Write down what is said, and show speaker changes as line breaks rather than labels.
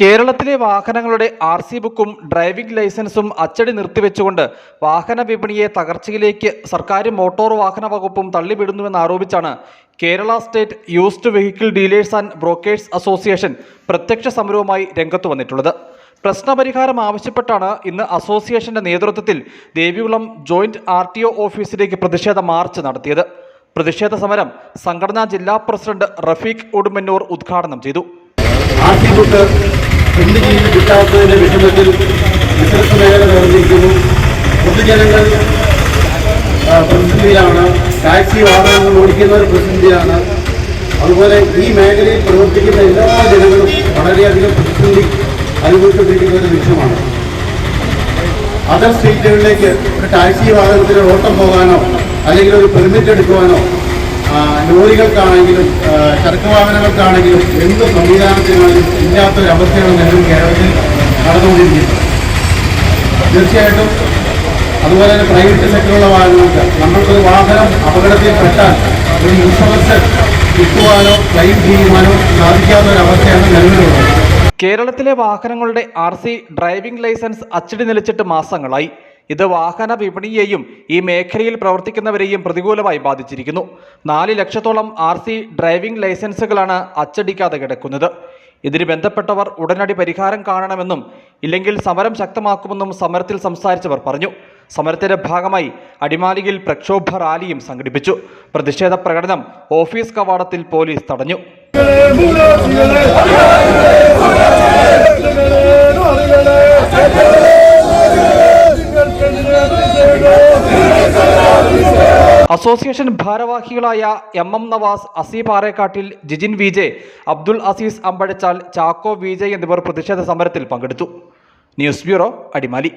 കേരളത്തിലെ വാഹനങ്ങളുടെ R C ബുക്കും ഡ്രൈവിംഗ് ലൈസൻസും അച്ചടി നിർത്തിവെച്ചുകൊണ്ട് വാഹന വിപണിയെ തകർച്ചയിലേക്ക് സർക്കാർ മോട്ടോർ വാഹന വകുപ്പും തള്ളിവിടുന്നുവെന്ന് ആരോപിച്ചാണ് Kerala state used vehicle dealers and brokers association പ്രത്യക്ഷ സമരവുമായി രംഗത്തു വന്നിട്ടുള്ളത്. പ്രശ്നപരിഹാരം ആവശ്യപ്പെട്ടാണ് ഇന്ന് അസോസിയേഷന്റെ നേതൃത്വത്തിൽ ദേവികുളം ജോയിന്റ് ആർ ഓഫീസിലേക്ക് പ്രതിഷേധ മാർച്ച് നടത്തിയത്. പ്രതിഷേധ സമരം സംഘടനാ ജില്ലാ പ്രസിഡന്റ് റഫീഖ് ഉടുമന്നൂർ ഉദ്ഘാടനം ചെയ്തു.
ആർ എന്ത് ചെയ്ത് കിട്ടാത്തതിന്റെ വിഷമത്തിൽ ബിസിനസ് മേഖല നിർമ്മിക്കുന്നു. പൊതുജനങ്ങൾ പ്രതിസന്ധിയിലാണ്. ടാക്സി വാഹനങ്ങൾ ഓടിക്കുന്നവർ പ്രതിസന്ധിയാണ് അതുപോലെ ഈ മേഖലയിൽ പ്രവർത്തിക്കുന്ന എല്ലാ ജനങ്ങളും വളരെയധികം പ്രതിസന്ധി അനുഭവിച്ചുകൊണ്ടിരിക്കുന്ന ഒരു വിഷയമാണ് അതർ സ്റ്റേറ്റുകളിലേക്ക് ഒരു ടാക്സി വാഹനത്തിന് ഓട്ടം പോകാനോ അല്ലെങ്കിൽ ഒരു പെർമിറ്റ് എടുക്കുവാനോ ലോറികൾക്കാണെങ്കിലും ചരക്ക് വാഹനങ്ങൾക്കാണെങ്കിലും എന്ത് സംവിധാനത്തിനാണെങ്കിലും ഇല്ലാത്തൊരവസ്ഥയാണ് നിലവിൽ കേരളത്തിൽ നടന്നുകൊണ്ടിരിക്കുന്നത്. തീർച്ചയായിട്ടും അതുപോലെ തന്നെ പ്രൈവറ്റ് സെക്ടറുള്ള വാഹനങ്ങൾക്ക് നമ്മൾക്കൊരു വാഹനം അപകടത്തിൽപ്പെട്ടാൽ ഒരു ഇൻഷുറൻസ് കിട്ടുവാനോ ക്ലെയിം ചെയ്യുവാനോ സാധിക്കാത്ത ഒരു അവസ്ഥയാണ് നിലവിലുള്ളത്.
കേരളത്തിലെ വാഹനങ്ങളുടെ ആർ സി ഡ്രൈവിംഗ് ലൈസൻസ് അച്ചടി നിലച്ചിട്ട് മാസങ്ങളായി. ഇത് വാഹന വിപണിയെയും ഈ മേഖലയിൽ പ്രവർത്തിക്കുന്നവരെയും പ്രതികൂലമായി ബാധിച്ചിരിക്കുന്നു നാല് ലക്ഷത്തോളം ആർ സി ഡ്രൈവിംഗ് ലൈസൻസുകളാണ് അച്ചടിക്കാതെ കിടക്കുന്നത് ഇതിന് ബന്ധപ്പെട്ടവർ ഉടനടി പരിഹാരം കാണണമെന്നും ഇല്ലെങ്കിൽ സമരം ശക്തമാക്കുമെന്നും സമരത്തിൽ സംസാരിച്ചവർ പറഞ്ഞു സമരത്തിന്റെ ഭാഗമായി അടിമാലിയിൽ പ്രക്ഷോഭ റാലിയും സംഘടിപ്പിച്ചു പ്രതിഷേധ പ്രകടനം ഓഫീസ് കവാടത്തിൽ പോലീസ് തടഞ്ഞു അസോസിയേഷൻ ഭാരവാഹികളായ M M Navas Asi Parekkattil Jijin V J Abdul Azeez Ambazhachal Chacko V എന്നിവർ പ്രതിഷേധ സമരത്തിൽ പങ്കെടുത്തു. News bureau Adimali.